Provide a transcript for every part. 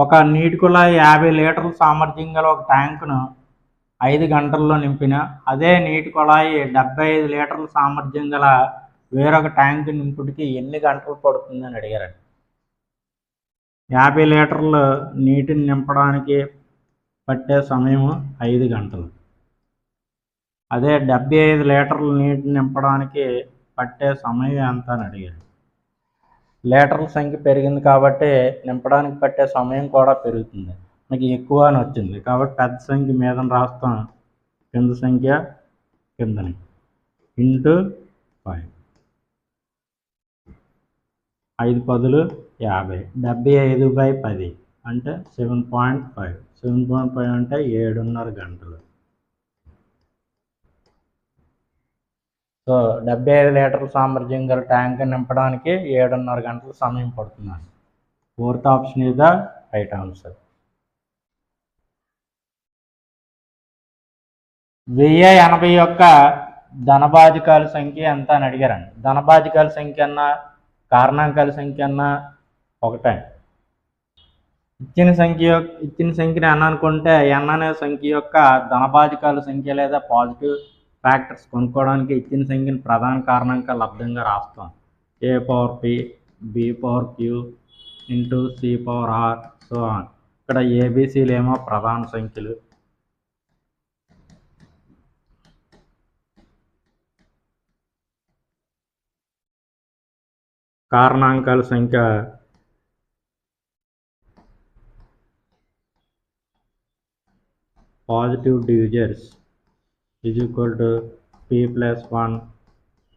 ఒక నీటి కుళాయి యాభై లీటర్ల సామర్థ్యం గల ఒక ట్యాంకును ఐదు గంటల్లో నింపిన అదే నీటి కుళాయి డెబ్బై ఐదు లీటర్ల సామర్థ్యం గల వేరొక ట్యాంకు నింపుడికి ఎన్ని గంటలు పడుతుందని అడిగారండి. యాభై లీటర్లు నీటిని నింపడానికి పట్టే సమయం ఐదు గంటలు. అదే డెబ్బై ఐదు లీటర్ల నీటిని నింపడానికి పట్టే సమయం ఎంత అని అడిగారు. లీటర్ల సంఖ్య పెరిగింది కాబట్టి నింపడానికి పట్టే సమయం కూడా పెరుగుతుంది. మనకి ఎక్కువ అని వచ్చింది. కాబట్టి పెద్ద సంఖ్య మీద రాస్తాం కింద సంఖ్య కిందని. Into five. ఐదు పదులు యాభై. డెబ్బై ఐదు బై పది అంటే seven point five. Seven point five అంటే ఏడున్నర గంటలు. సో డెబ్బై ఐదు లీటర్ల సామర్థ్యం గల ట్యాంక్ నింపడానికి ఏడున్నర గంటల సమయం పడుతుందండి. Fourth option is the right answer వెయ్యి ఎనభై యొక్క ధనబాధికాల సంఖ్య ఎంత అని అడిగారండి. ధనబాధికాల సంఖ్య అన్నా కారణాంకాల సంఖ్య అన్నా ఒకటే. ఇచ్చిన సంఖ్య యొక్క ఇచ్చిన సంఖ్యని ఎన్ అనుకుంటే ఎన్ అనే సంఖ్య యొక్క ధనబాధికాల సంఖ్య లేదా పాజిటివ్ ఫ్యాక్టర్స్ కొనుక్కోవడానికి ఇచ్చిన సంఖ్యను ప్రధాన కారణంగా లబ్ధంగా రాస్తాం. A power P B power Q into C power R so on ఇక్కడ ఏబిసిలు ఏమో ప్రధాన సంఖ్యలు. కారణాంకాల సంఖ్య positive divisors is equal to p plus 1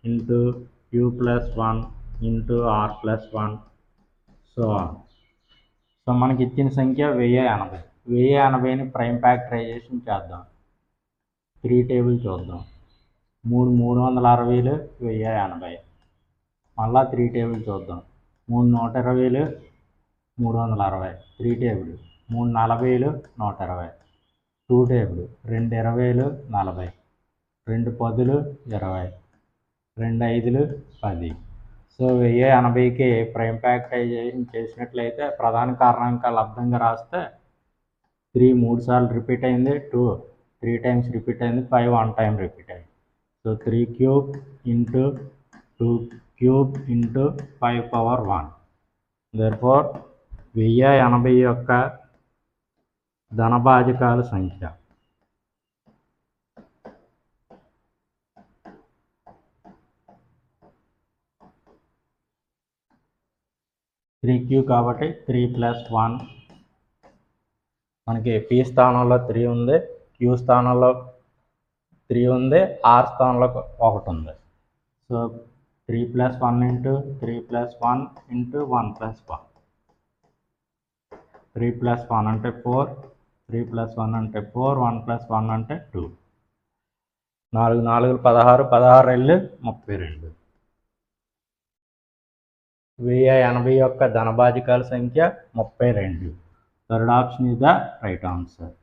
into q plus 1 into r plus 1 so so మనకి ఇచ్చిన సంఖ్య వెయ్యి ఎనభై. వెయ్యి ఎనభైని ప్రైమ్ ఫ్యాక్టరైజేషన్ చేద్దాం. త్రీ టేబుల్ చూద్దాం. మూడు మూడు వందల అరవైలు వెయ్యి ఎనభై. మళ్ళా త్రీ టేబుల్ చూద్దాం. మూడు నూట ఇరవైలు మూడు వందల అరవై. త్రీ టేబుల్ మూడు నలభైలు నూట ఇరవై. టూ టేబుల్ రెండు ఇరవైలు నలభై. రెండు పదులు ఇరవై. రెండు ఐదులు పది. సో వెయ్యి ఎనభైకి ప్రైమ్ ఫ్యాక్టరైజేషన్ చేసినట్లయితే ప్రధాన కారణాంక లబ్ధంగా రాస్తే త్రీ మూడు సార్లు రిపీట్ అయింది టూ త్రీ టైమ్స్ రిపీట్ అయింది ఫైవ్ వన్ టైం రిపీట్ అయింది. So three cube into two cube into five power one. Therefore వెయ్యి ఎనభై యొక్క ధనభాజకాల సంఖ్య. త్రీ క్యూ కాబట్టి త్రీ ప్లస్ వన్. మనకి పి స్థానంలో త్రీ ఉంది క్యూ స్థానంలో త్రీ ఉంది ఆర్ స్థానంలో ఒకటి ఉంది. So three plus one into three plus one into one plus one. Three plus one అంటే ఫోర్ త్రీ ప్లస్ వన్ అంటే ఫోర్ వన్ ప్లస్ వన్ అంటే టూ. నాలుగు నాలుగు పదహారు పదహారు రెళ్ళు ముప్పై రెండు. వెయ్యి ఎనభై యొక్క ధనభాజకాల సంఖ్య ముప్పై రెండు. Third option is the right answer.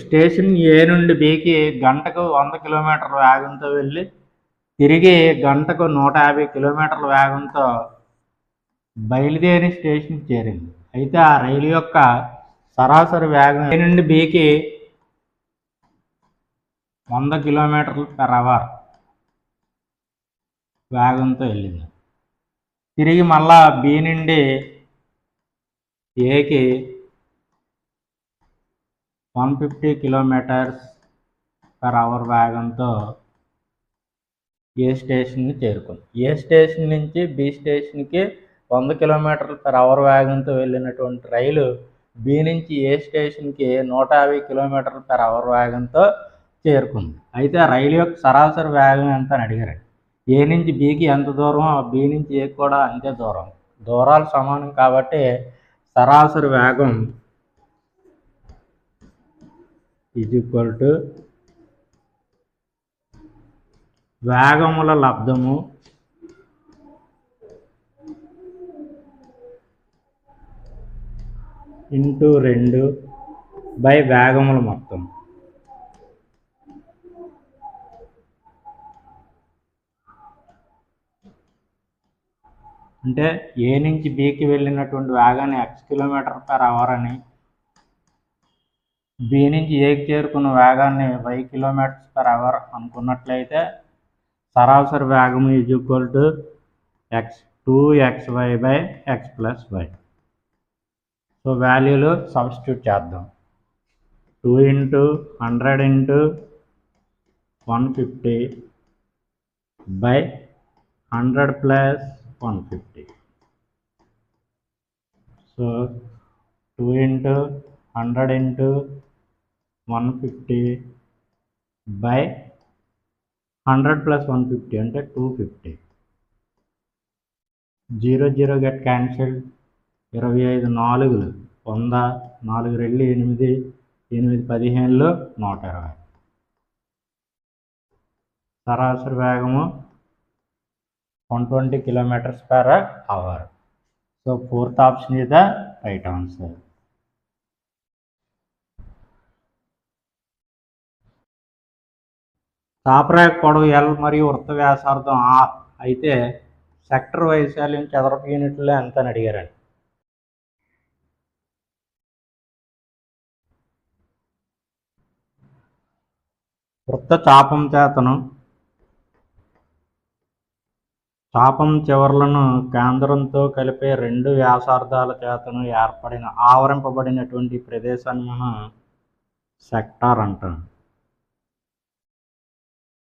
Station A నుండి బికి గంటకు వంద కిలోమీటర్ల వేగంతో వెళ్ళి తిరిగి గంటకు నూట యాభై కిలోమీటర్ల వేగంతో బయలుదేరి స్టేషన్ చేరింది. అయితే ఆ రైలు యొక్క సరాసరి వేగం ఏ నుండి బీకి వంద కిలోమీటర్లు పెర్ అవర్ వేగంతో వెళ్ళింది. తిరిగి మళ్ళా బి నుండి ఏకి one fifty kilometres per hour వేగంతో ఏ స్టేషన్ని చేరుకుంది. ఏ స్టేషన్ నుంచి బి స్టేషన్కి వంద కిలోమీటర్ల పర్ అవర్ వేగంతో వెళ్ళినటువంటి రైలు బి నుంచి ఏ స్టేషన్కి నూట యాభై కిలోమీటర్ల పర్ అవర్ వేగంతో చేరుకుంది. అయితే రైలు యొక్క సరాసరి వేగం ఎంత అని అడిగారు ఏ నుంచి బీకి ఎంత దూరం బి నుంచి ఏ కూడా అంతే దూరం. దూరాలు సమానం కాబట్టి సరాసరి వేగం ఈజ్ ఈక్వల్ టు వేగముల లబ్ధము ఇంటూ రెండు బై వేగముల మొత్తం. అంటే ఏ నుంచి బీకి వెళ్ళినటువంటి వేగాన్ని ఎక్స్ కిలోమీటర్ పర్ అవర్ అని బి నుంచి ఏకి చేరుకున్న వేగాన్ని వై కిలోమీటర్స్ పర్ అవర్ అనుకున్నట్లయితే సరాసరి వేగం is equal to X two X Y by X plus Y so వాల్యూలు substitute చేద్దాం. Two into hundred into one fifty by hundred plus one fifty. So two into hundred into one fifty by hundred plus one fifty అంటే two fifty. Zero zero get cancel ఇరవై ఐదు నాలుగులు వంద నాలుగు రెండు ఎనిమిది ఎనిమిది పదిహేనులు నూట ఇరవై. సరాసరి వేగము one twenty kilometres per hour so fourth option is the right answer తాపరేఖ పొడవు ఎల్ మరియు వృత్త వ్యాసార్థం ఆర్ అయితే సెక్టర్ వైశాల్యం చదరపు యూనిట్లో ఎంత అని అడిగారండి? వృత్త చాపం చేతను. చాపం చివర్లను కేంద్రంతో కలిపే రెండు వ్యాసార్థాల చేతను ఏర్పడిన ఆవరింపబడినటువంటి ప్రదేశాన్ని మనం సెక్టార్ అంటాం.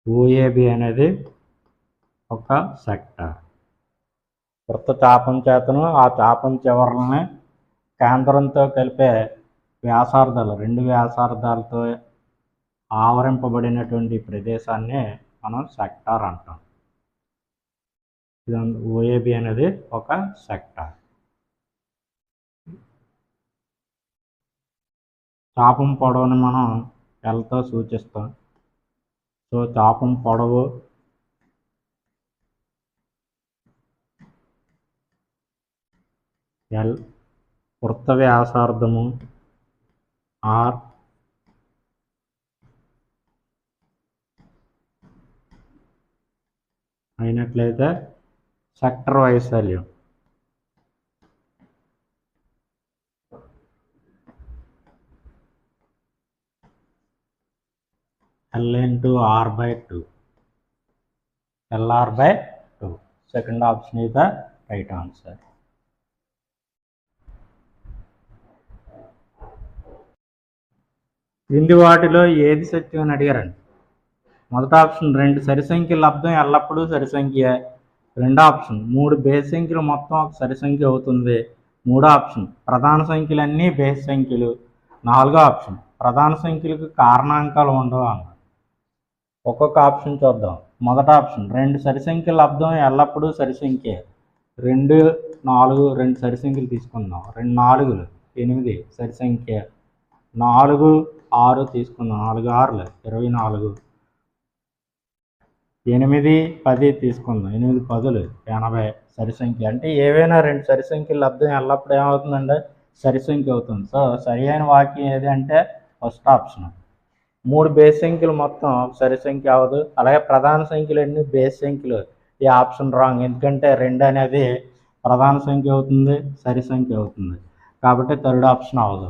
ఓఏబి అనేది ఒక సెక్టార్. వృత్త చాపం చేతను ఆ చాపం చివరలని కేంద్రంతో కలిపే వ్యాసార్థాలు రెండు వ్యాసార్థాలతో ఆవరింపబడినటువంటి ప్రదేశాన్ని మనం సెక్టార్ అంటాం. ఓఏబి అనేది ఒక సెక్టార్. చాపం పొడవుని మనం ఎల్తో సూచిస్తాం. సో చాపం పొడవు ఎల్ వృత్త వ్యాసార్థము ఆర్ అయినట్లయితే సెక్టర్ వైశాల్యం L into R by two. LR by two. Second option is the right answer. క్రింది వాటిలో ఏది సత్యం అని అడిగారండి? మొదటి ఆప్షన్ రెండు సరిసంఖ్య లబ్ధం ఎల్లప్పుడూ సరి సంఖ్య రెండో ఆప్షన్ మూడు బేస్ సంఖ్యలు మొత్తం ఒక సరి సంఖ్య అవుతుంది. మూడో ఆప్షన్ ప్రధాన సంఖ్యలన్నీ బేస్ సంఖ్యలు. నాలుగో ఆప్షన్ ప్రధాన సంఖ్యలకు కారణాంకాలు ఉండవు అన్నారు ఒక్కొక్క ఆప్షన్ చూద్దాం. మొదటి ఆప్షన్ రెండు సరిసంఖ్యల లబ్ధం ఎల్లప్పుడూ సరి సంఖ్య రెండు నాలుగు రెండు సరి సంఖ్యలు తీసుకుందాం. రెండు నాలుగులు ఎనిమిది సరి సంఖ్య నాలుగు ఆరు తీసుకుందాం. నాలుగు ఆరులు ఇరవై నాలుగు. ఎనిమిది పది తీసుకుందాం. ఎనిమిది పదులు ఎనభై సరి సంఖ్య అంటే ఏవైనా రెండు సరి సంఖ్యలు లబ్ధం ఎల్లప్పుడు ఏమవుతుందంటే సరి సంఖ్య అవుతుంది. సో సరి అయిన వాక్యం ఏది అంటే ఫస్ట్ ఆప్షన్. మూడు బేస్ సంఖ్యలు మొత్తం సరి సంఖ్య అవ్వదు. అలాగే ప్రధాన సంఖ్యలు అన్ని బేస్ సంఖ్యలు ఈ ఆప్షన్ రాంగ్. ఎందుకంటే రెండు అనేది ప్రధాన సంఖ్య అవుతుంది సరి సంఖ్య అవుతుంది. కాబట్టి థర్డ్ ఆప్షన్ అవ్వదు.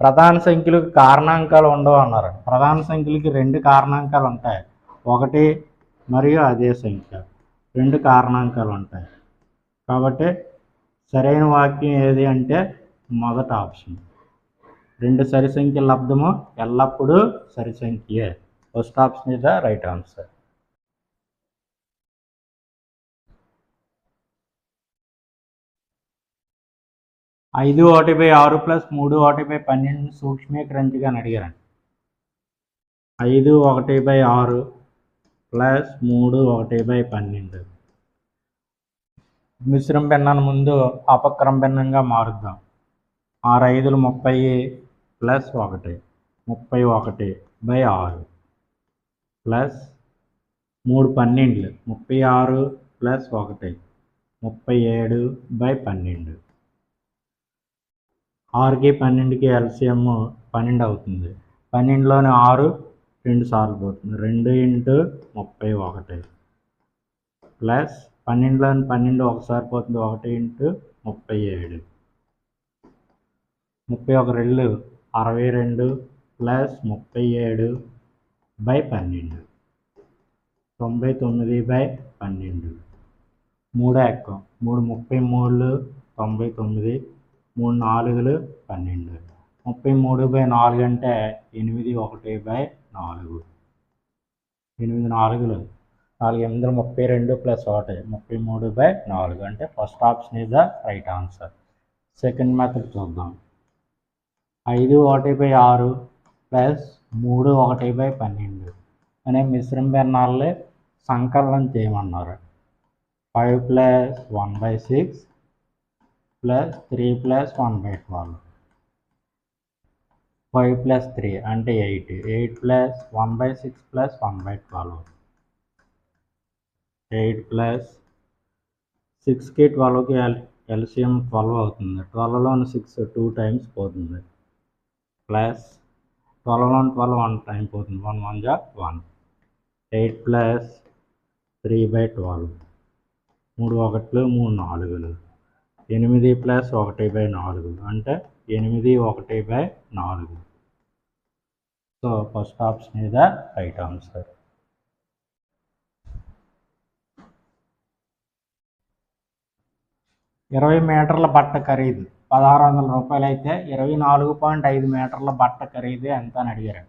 ప్రధాన సంఖ్యలకు కారణాంకాలు ఉండవు అన్నారు. ప్రధాన సంఖ్యలకి రెండు కారణాంకాలు ఉంటాయి. ఒకటి మరియు అదే సంఖ్య. రెండు కారణాంకాలు ఉంటాయి. కాబట్టి సరైన వాక్యం ఏది అంటే మొదటి ఆప్షన్. రెండు సరి సంఖ్యల లబ్ధము ఎల్లప్పుడూ సరి సంఖ్యే. First option is the right answer ఐదు ఒకటి బై ఆరు ప్లస్ మూడు ఒకటి బై పన్నెండు సూక్ష్మీకరించగా అని అడిగారండి. ఐదు ఒకటి బై ఆరు ప్లస్ మూడు ఒకటి బై పన్నెండు. మిశ్రమ భిన్నాన్ని ముందు అపక్రమ భిన్నంగా మారుద్దాం. ఆరు ఐదులు ముప్పై ప్లస్ ఒకటి ముప్పై ఒకటి బై ఆరు ప్లస్ మూడు పన్నెండులు ముప్పై ఆరు ప్లస్ ఒకటి ముప్పై ఏడు బై పన్నెండు. ఆరుకి పన్నెండుకి ఎల్సిఎం పన్నెండు అవుతుంది. పన్నెండులోని ఆరు రెండు సార్లు పోతుంది. రెండు ఇంటూ ముప్పై ఒకటి. ప్లస్ పన్నెండులో పన్నెండు ఒకసారి పోతుంది ఒకటి ఇంటూ ముప్పై ఏడు. ముప్పై ఒక రెండు అరవై రెండు ప్లస్ ముప్పై ఏడు బై పన్నెండు. తొంభై తొమ్మిది బై పన్నెండు. మూడు ఎక్కం మూడు ముప్పై మూడు తొంభై తొమ్మిది. మూడు నాలుగులు పన్నెండు. ముప్పై మూడు బై నాలుగు అంటే ఎనిమిది ఒకటి బై నాలుగు. ఎనిమిది నాలుగులు. నాలుగు ఎనిమిది ముప్పై రెండు ప్లస్ ఒకటి. ముప్పై మూడు బై నాలుగు. అంటే first option is the right answer. Second method చూద్దాం. ఐదు ఒకటి బై ఆరు ప్లస్ మూడు ఒకటి బై పన్నెండు. అనే మిశ్రమ భిన్నాలని సంకలనం చేయమన్నారు. Five plus one by six plus three plus one by twelve five plus three అంటే eight. Eight plus one by six plus one by twelve. Eight plus సిక్స్కి ట్వెల్వ్కి ఎల్ ఎల్సిఎం ట్వెల్వ్ అవుతుంది. ట్వెల్వ్లోని సిక్స్ టూ టైమ్స్ పోతుంది. Plus ట్వెల్వ్లోని twelve one time పోతుంది. One one జా one. Eight plus three by twelve. మూడు ఒకట్లు మూడు నాలుగులు. ఎనిమిది ప్లస్ ఒకటి బై నాలుగు. అంటే ఎనిమిది ఒకటి బై నాలుగు. So first option is the right answer ఇరవై మీటర్ల బట్ట ఖరీదు. పదహారు వందల రూపాయలు అయితే ఇరవై నాలుగు పాయింట్ ఐదు మీటర్ల బట్ట ఖరీదు ఎంత అని అడిగారు.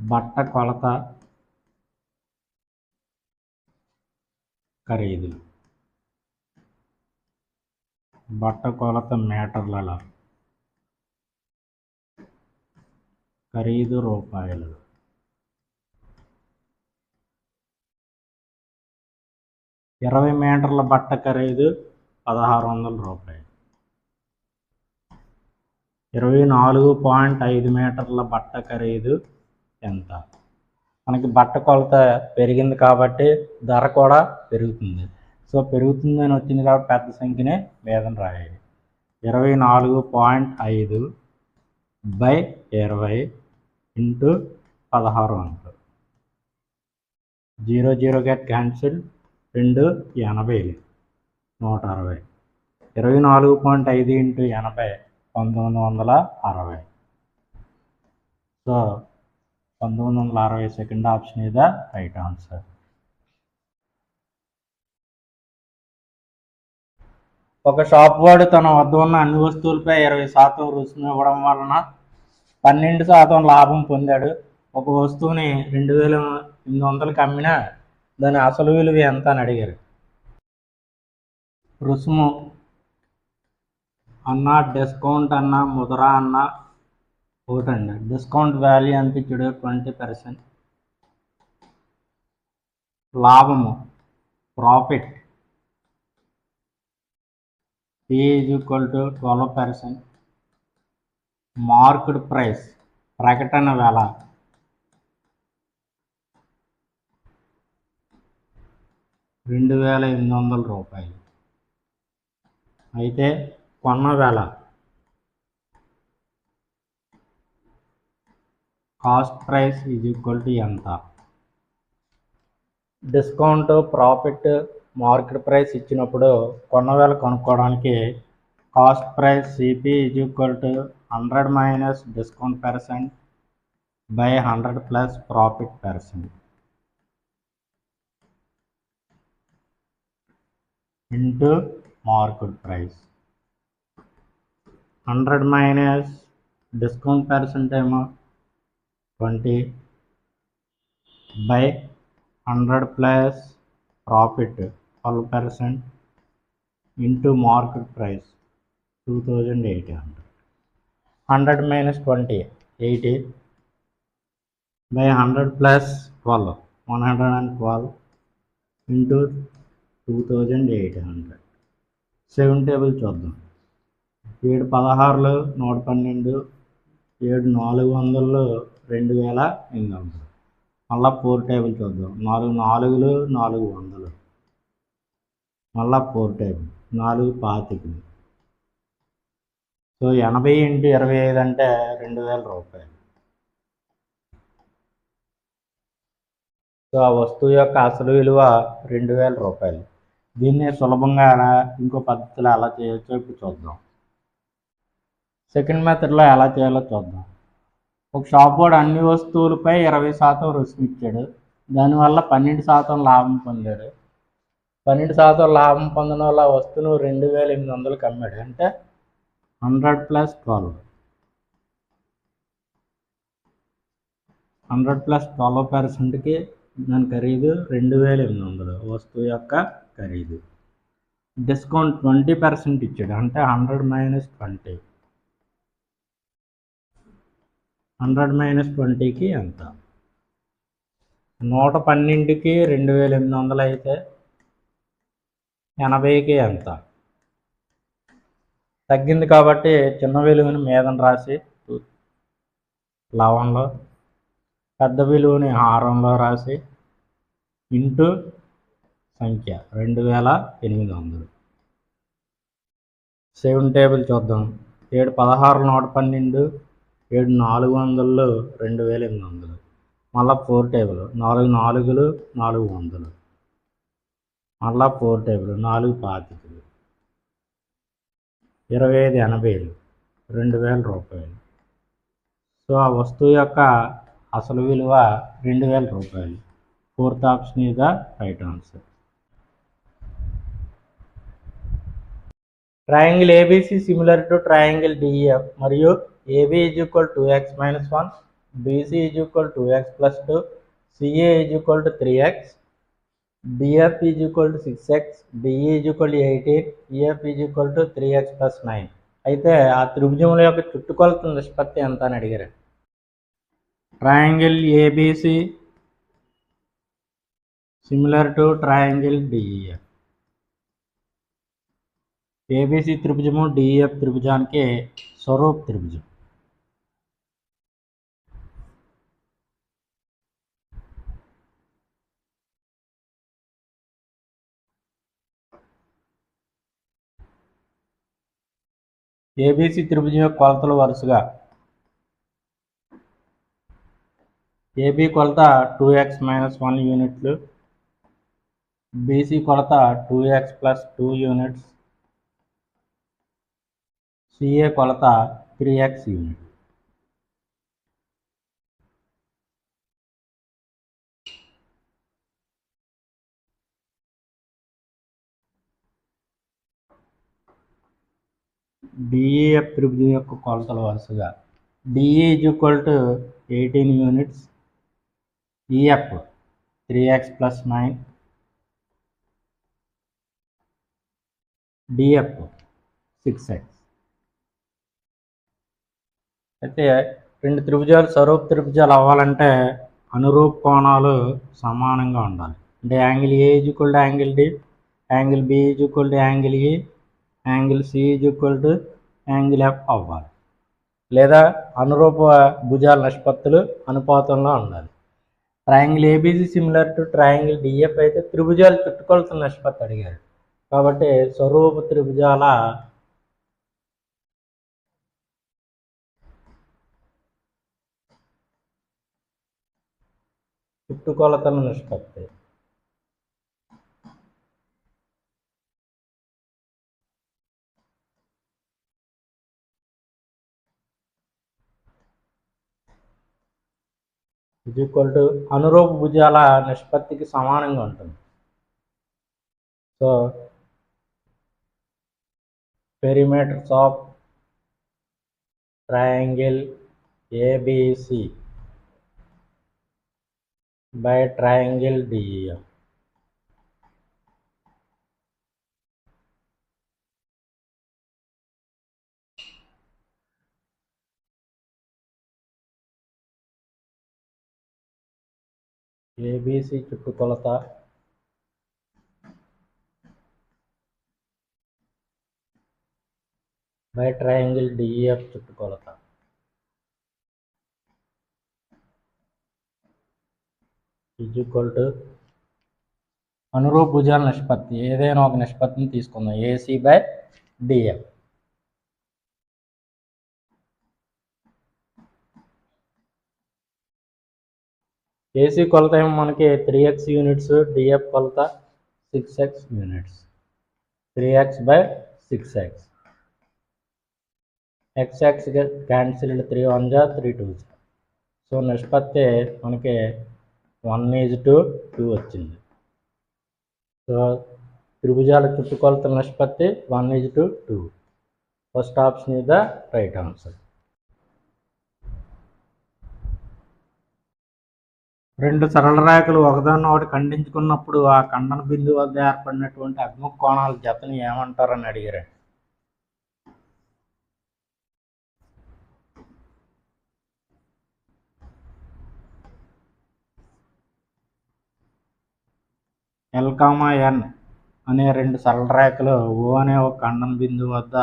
బట్ట కొలత ఖరీదు. బట్ట కొలత మీటర్లలో ఖరీదు రూపాయలు. ఇరవై మీటర్ల బట్ట ఖరీదు పదహారు వందల రూపాయలు. ఇరవై నాలుగు పాయింట్ ఐదు మీటర్ల బట్ట ఖరీదు ఎంత? మనకి బట్ట కొలత పెరిగింది కాబట్టి ధర కూడా పెరుగుతుంది. సో పెరుగుతుందని వచ్చింది కాబట్టి పెద్ద సంఖ్యనే లేదని రాయాలి. ఇరవై నాలుగు పాయింట్ ఐదు బై ఇరవై ఇంటూ పదహారు వందలు జీరో జీరో గెట్ క్యాన్సిల్ రెండు ఎనభై నూట అరవై. ఇరవై నాలుగు పాయింట్ ఐదు ఇంటూ ఎనభై పంతొమ్మిది వందల అరవై. సో పంతొమ్మిది వందల అరవై second option is the right answer. ఒక షాప్ వాడు తన వద్ద ఉన్న అన్ని వస్తువులపై ఇరవై శాతం రుసుము ఇవ్వడం వలన పన్నెండు శాతం లాభం పొందాడు. ఒక వస్తువుని రెండు వేల ఎనిమిది వందలకి అమ్మినా దాని అసలు విలువ ఎంత అని అడిగారు. రుసుము అన్న డిస్కౌంట్ అన్న ముద్ర అన్న ఒకటండి. డిస్కౌంట్ వాల్యూ ఎంత ఇచ్చాడు ట్వంటీ పర్సెంట్. లాభము profit. P is equal to twelve percent market price ప్రకటన వెల రెండు వేల ఎనిమిది వందల రూపాయలు. అయితే కొన్న వెల cost price is equal to ఎంత? డిస్కౌంట్ ప్రాఫిట్ మార్కెట్ ప్రైస్ ఇచ్చినప్పుడు కొన్నవేళ కొనుక్కోవడానికి cost price CP is equal to hundred minus discount percent by hundred plus profit percent into market price hundred minus discount percent ఏమో? Twenty by hundred plus profit twelve percent into market price two thousand eight hundred hundred minus twenty eighty by hundred plus twelve one hundred and twelve into two thousand eight hundred seven table చూద్దాం. ఏడు పదహారులు నూట పన్నెండు ఏడు నాలుగు వందలు రెండు వేల ఎనిమిది వందలు. మళ్ళీ ఫోర్ టేబుల్ చూద్దాం. నాలుగు నాలుగులు నాలుగు వందలు. మళ్ళా ఫోర్ టైప్ నాలుగు పాతికలు. సో ఎనభై ఇంటూ ఇరవై ఐదు అంటే రెండు వేల రూపాయలు. సో ఆ వస్తువు యొక్క అసలు విలువ రెండు వేల రూపాయలు. దీన్ని సులభంగా ఇంకో పద్ధతిలో ఎలా చేయొచ్చో ఇప్పుడు చూద్దాం. సెకండ్ మెథడ్లో ఎలా చేయాలో చూద్దాం. ఒక షాప్ వాడు అన్ని వస్తువులపై ఇరవై శాతం రుసుము ఇచ్చాడు. దానివల్ల పన్నెండు శాతం లాభం పొందాడు. పన్నెండు శాతం లాభం పొందడం వల్ల వస్తువును రెండు వేల ఎనిమిది వందలకు అమ్మాడు. అంటే hundred plus twelve. Hundred plus twelve పర్సెంట్కి దాని ఖరీదు రెండు వేల ఎనిమిది వందలు. వస్తువు యొక్క ఖరీదు. డిస్కౌంట్ ట్వంటీ పర్సెంట్ ఇచ్చాడు. అంటే hundred minus twenty. Hundred minus ట్వంటీకి ఎంత? నూట పన్నెండుకి రెండు వేల ఎనిమిది వందలు అయితే ఎనభైకి ఎంత? తగ్గింది కాబట్టి చిన్న విలువని మీదన రాసి లవంలో పెద్ద విలువని హారంలో రాసి ఇంటూ సంఖ్య రెండు వేల ఎనిమిది వందలు. సెవెన్ టేబుల్ చూద్దాం. ఏడు పదహారు నూట పన్నెండు ఏడు నాలుగు వందలు రెండు వేల ఎనిమిది వందలు. మళ్ళీ ఫోర్ టేబుల్ నాలుగు నాలుగులు నాలుగు వందలు. మళ్ళా ఫోర్ టేబుల్ నాలుగు పాతికలు. ఇరవై ఐదు ఎనభైలు రెండు వేల రూపాయలు. సో ఆ వస్తువు యొక్క అసలు విలువ రెండు వేల రూపాయలు. Fourth option is the right answer triangle ABC similar to triangle DF మరియు AB is equal two X minus one BC is equal two X plus two CA is equal to three X DF is equal to six X DE is equal to eighteen EF is equal to three X plus nine అయితే ఆ త్రిభుజముల యొక్క చుట్టుకొలత నిష్పత్తి ఎంత అని అడిగారు? Triangle ABC similar to triangle DEF ABC త్రిభుజము DEF త్రిభుజానికి స్వరూప్ త్రిభుజం. ఏబీసీ త్రిభుజం యొక్క కొలతలు వరుసగా ఏబీ కొలత టూ ఎక్స్ మైనస్ వన్ యూనిట్లు బీసీ కొలత two X plus two units CA కొలత త్రీ ఎక్స్ యూనిట్ డిఈఎఫ్ త్రిభుజం యొక్క కొలతల వరుసగా DA is equal to eighteen units EF three X plus nine DF six X అయితే రెండు త్రిభుజాలు స్వరూప త్రిభుజాలు అవ్వాలంటే అనురూప కోణాలు సమానంగా ఉండాలి. అంటే angle A is equal to angle D angle B is equal to angle E angle C is equal to angle F అవ్వాలి. లేదా అనురూప భుజాల నిష్పత్తులు అనుపాతంలో ఉండాలి. Triangle ABC similar to triangle DF అయితే త్రిభుజాలు చుట్టుకొలత నిష్పత్తి అడిగారు. కాబట్టి స్వరూప త్రిభుజాల చుట్టుకొలతల నిష్పత్తి. ఇది ఈక్వల్ టు అనురూప భుజాల నిష్పత్తికి సమానంగా ఉంటుంది. So perimeters of triangle ABC by triangle DEF ABC చుట్టుకొలత బై ట్రయాంగిల్ డిఈఎఫ్ చుట్టుకొలత ఈజ్ ఈక్వల్ టు అనురూప భుజాల నిష్పత్తి ఏదైనా ఒక నిష్పత్తిని తీసుకుందాం ఏసీ బై డిఎఫ్ ఏసీ కొలత ఏమో మనకి త్రీ ఎక్స్ యూనిట్స్ డిఎఫ్ కొలత six X units three X by six X X X cancelled three one జా త్రీ టూ జా సో నిష్పత్తి మనకి వన్ ఈజ్ టు టూ వచ్చింది. సో త్రిభుజాల చుట్టుకొలత నిష్పత్తి one is to two first option is the right answer రెండు సరళ రేఖలు ఒకదాన్ని ఒకటి ఖండించుకున్నప్పుడు ఆ ఖండన బిందు వద్ద ఏర్పడినటువంటి అగ్ముఖ కోణాల జతని ఏమంటారని అడిగారు. ఎల్కామా ఎన్ అనే రెండు సరళ రేఖలు ఓ అనే ఒక ఖండన బిందువు వద్ద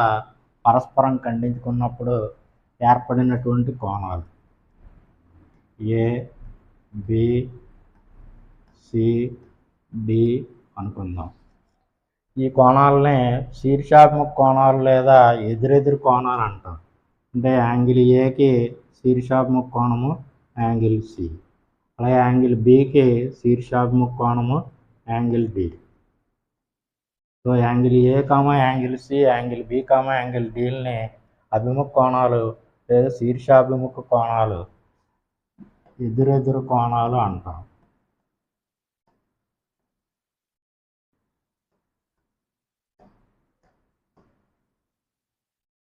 పరస్పరం ఖండించుకున్నప్పుడు ఏర్పడినటువంటి కోణాలు. ఏ బి సి డి అనుకుందాం. ఈ కోణాలని శీర్షాత్మక కోణాలు లేదా ఎదురెదురు కోణాలు అంటాం అంటే యాంగిల్ ఏకి శీర్షాత్మక కోణము యాంగిల్ సి అలాగే యాంగిల్ బికి శీర్షాత్మక కోణము angle D so angle A comma angle C angle B comma angle డీల్ని అభిముఖ కోణాలు లేదా శీర్షాభిముఖ కోణాలు ఎదురెదురు కోణాలు అంటాం.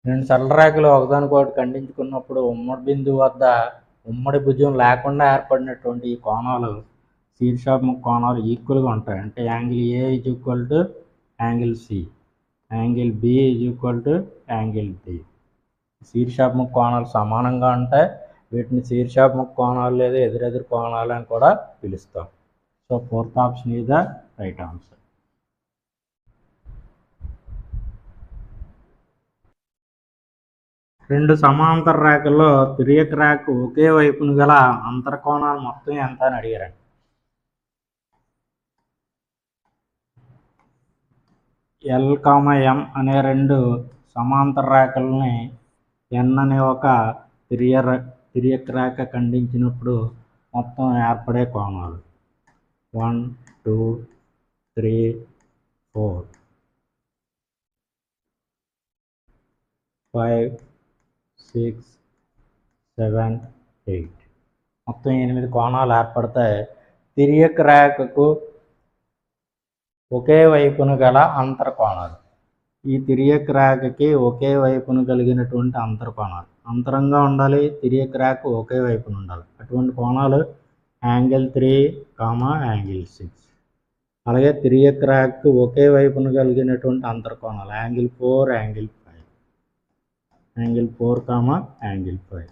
రెండు సల్లరాకులు రేఖలు ఒకదానికొకటి ఖండించుకున్నప్పుడు ఉమ్మడి బిందువు వద్ద ఉమ్మడి భుజం లేకుండా ఏర్పడినటువంటి ఈ కోణాలు శీర్షాత్మక కోణాలు ఈక్వల్గా ఉంటాయి. అంటే angle A is equal to angle C angle B is equal to angle D శీర్షాత్మక కోణాలు సమానంగా ఉంటాయి. వీటిని శీర్షాత్మక కోణాలు లేదా ఎదురెదురు కోణాలు అని కూడా పిలుస్తాం. So fourth option is the right answer రెండు సమాంతర రేఖల్లో తిరియక రేఖ ఒకే వైపును గల అంతర కోణాలు మొత్తం ఎంత అని అడిగారండి. ఎల్ కామ ఎం అనే రెండు సమాంతర రేఖల్ని ఎన్ అనే ఒక తిరియ తిరియక ఖండించినప్పుడు మొత్తం ఏర్పడే కోణాలు. One two three four. Five six seven eight. మొత్తం ఎనిమిది కోణాలు ఏర్పడతాయి. తిరియక రేఖకు ఒకే వైపున గల అంతర కోణాలు. ఈ తిరియక్ రేఖకి ఒకే వైపున కలిగినటువంటి అంతర కోణాలు అంతరంగా ఉండాలి తిరియక్ రేఖ ఒకే వైపున ఉండాలి. అటువంటి కోణాలు angle three comma angle six. అలాగే తిరియక్ రేఖకు ఒకే వైపున కలిగినటువంటి అంతర కోణాలు angle four angle five. Angle four comma angle five.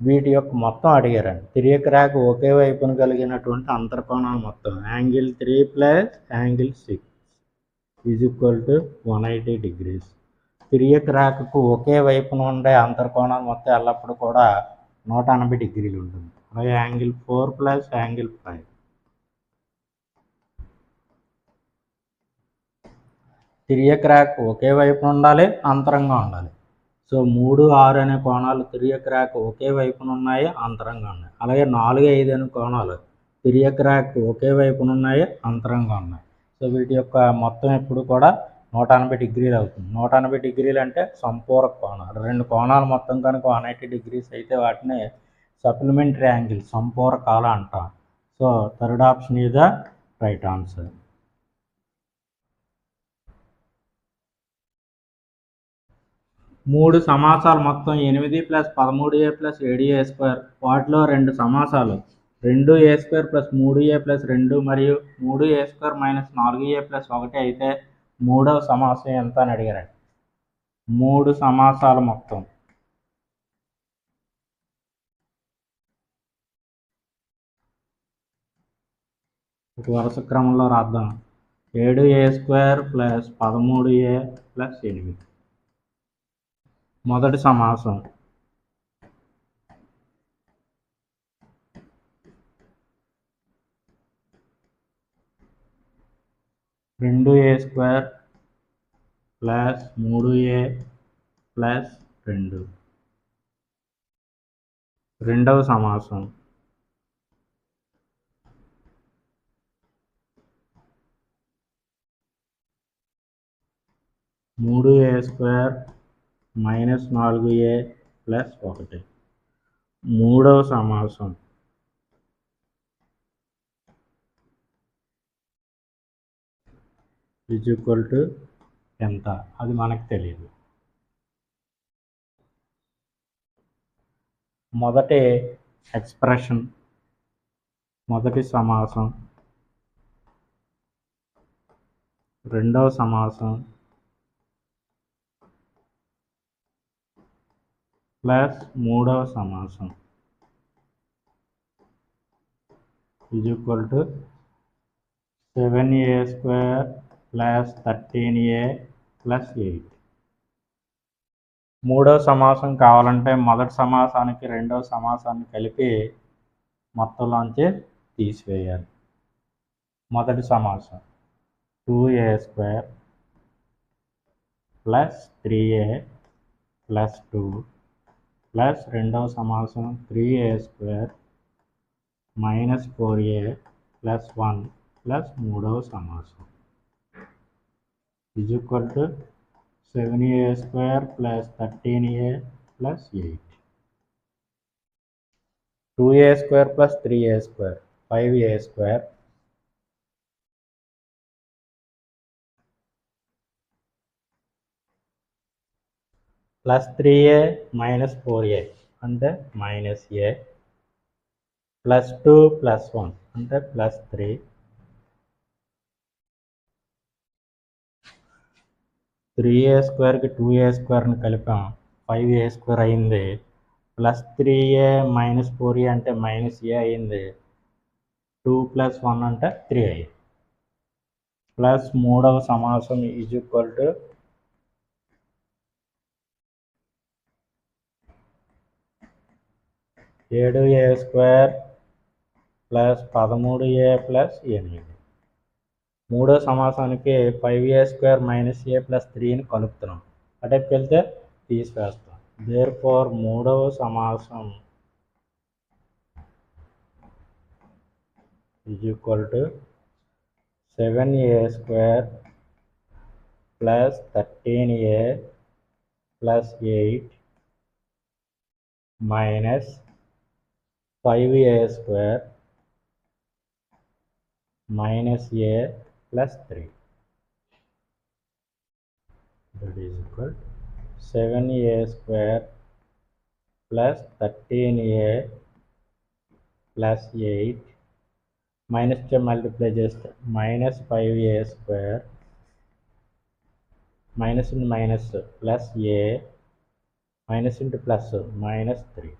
వీటి యొక్క మొత్తం అడిగారండి. తిరియక్ రేఖ ఒకే వైపున కలిగినటువంటి అంతర్కోణాలు మొత్తం. Angle three plus angle six. Is equal to one eighty degrees తిరియక క్రాక్కు ఒకే వైపున ఉండే అంతర కోణాలు మొత్తం ఎల్లప్పుడూ కూడా నూట ఎనభై డిగ్రీలు ఉంటుంది. అలాగే angle four plus angle five. తిరియక క్రాక్ ఒకే వైపున ఉండాలి అంతరంగా ఉండాలి. సో మూడు ఆరు అనే కోణాలు తిరియక క్రాక్ ఒకే వైపున ఉన్నాయి అంతరంగా ఉన్నాయి. అలాగే నాలుగు ఐదు అనే కోణాలు తిరియక క్రాక్ ఒకే వైపున ఉన్నాయి అంతరంగా ఉన్నాయి. సో వీటి యొక్క మొత్తం ఎప్పుడు కూడా నూట ఎనభై డిగ్రీలు అవుతుంది. నూట ఎనభై డిగ్రీలు అంటే సంపూరక కోణాలు రెండు కోణాలు మొత్తం కనుక వన్ ఎయిటీ డిగ్రీస్ అయితే వాటిని సప్లిమెంటరీ యాంగిల్ సంపూరకాలు అంటాం. So third option is the right answer. మూడు సమాసాలు మొత్తం ఎనిమిది ప్లస్ పదమూడు ఏ ప్లస్ ఏడు ఏ స్క్వేర్. వాటిలో రెండు సమాసాలు. రెండు ఏ స్క్వేర్ ప్లస్ మూడు ఏ ప్లస్ రెండు మరియు మూడు ఏ స్క్వేర్ మైనస్ నాలుగు ఏ ప్లస్ ఒకటి అయితే మూడవ సమాసం ఎంత అని అడిగారండి. మూడు సమాసాలు మొత్తం. వరుస క్రమంలో రాద్దాం. ఏడు ఏ స్క్వేర్ ప్లస్ పదమూడు ఏ ప్లస్ ఎనిమిది. మొదటి సమాసం. రెండు ఏ స్క్వేర్ ప్లస్ మూడు ఏ ప్లస్ రెండు. రెండవ సమాసం. మూడు ఏ స్క్వేర్ మైనస్ నాలుగు ఏ ప్లస్ ఒకటి. మూడవ సమాసం. ఈజ్ ఈక్వల్ టు ఎంత? అది మనకు తెలియదు మొదటి ఎక్స్ప్రెషన్ మొదటి సమాసం రెండవ సమాసం ప్లస్ మూడవ సమాసం is equal to seven A square plus thirteen A plus eight. మూడో సమాసం కావాలంటే మొదటి సమాసానికి రెండవ సమాసాన్ని కలిపి మొత్తంలోంచి తీసివేయాలి. మొదటి సమాసం two A square plus three A plus two plus రెండవ సమాసం three A square minus four A plus one plus మూడవ సమాసం. Is equal to 7a square plus 13a plus 8. 2a square plus 3a square, 5a square. plus 3a minus 4a అంటే minus A plus two plus one అంటే plus three three ఏ స్క్వేర్కి two ఏ స్క్వేర్ని కలిపాం five ఏ square అయింది. Plus three A minus four A అంటే minus ఏ అయింది. Two plus one అంటే three అయ్యింది ప్లస్ మూడవ సమాసం ఈజ్ ఈక్వల్ టు ఏడు ఏ స్క్వేర్ ప్లస్ పదమూడు ఏ ప్లస్ ఎనిమిది. మూడో సమాసానికి five A square minus A plus త్రీని కలుపుతున్నాం. అటెప్కి వెళ్తే తీసివేస్తాం దేర్ ఫోర్ మూడవ సమాసం is equal to seven A square plus thirteen A plus eight minus five A square minus a plus 3 that is equal 7a square plus 13a plus 8 minus తో multiply చేస్తే minus five A square minus into minus plus A minus into plus minus three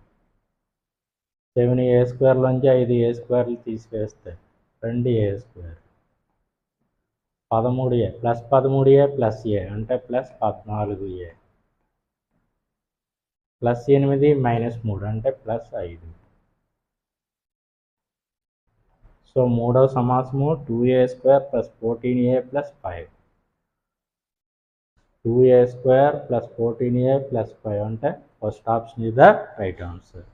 seven A స్క్వేర్లోంచి ఐదు ఏ స్క్వేర్లు తీసివేస్తే రెండు ఏ square పదమూడు ఏ plus పదమూడు ఏ plus ఏ అంటే plus పద్నాలుగు ఏ. Plus ఎనిమిది మైనస్ మూడు అంటే ప్లస్ ఐదు. సో మూడవ సమాసము two A square plus fourteen A plus five. Two A square plus fourteen A plus five అంటే first option is the right answer.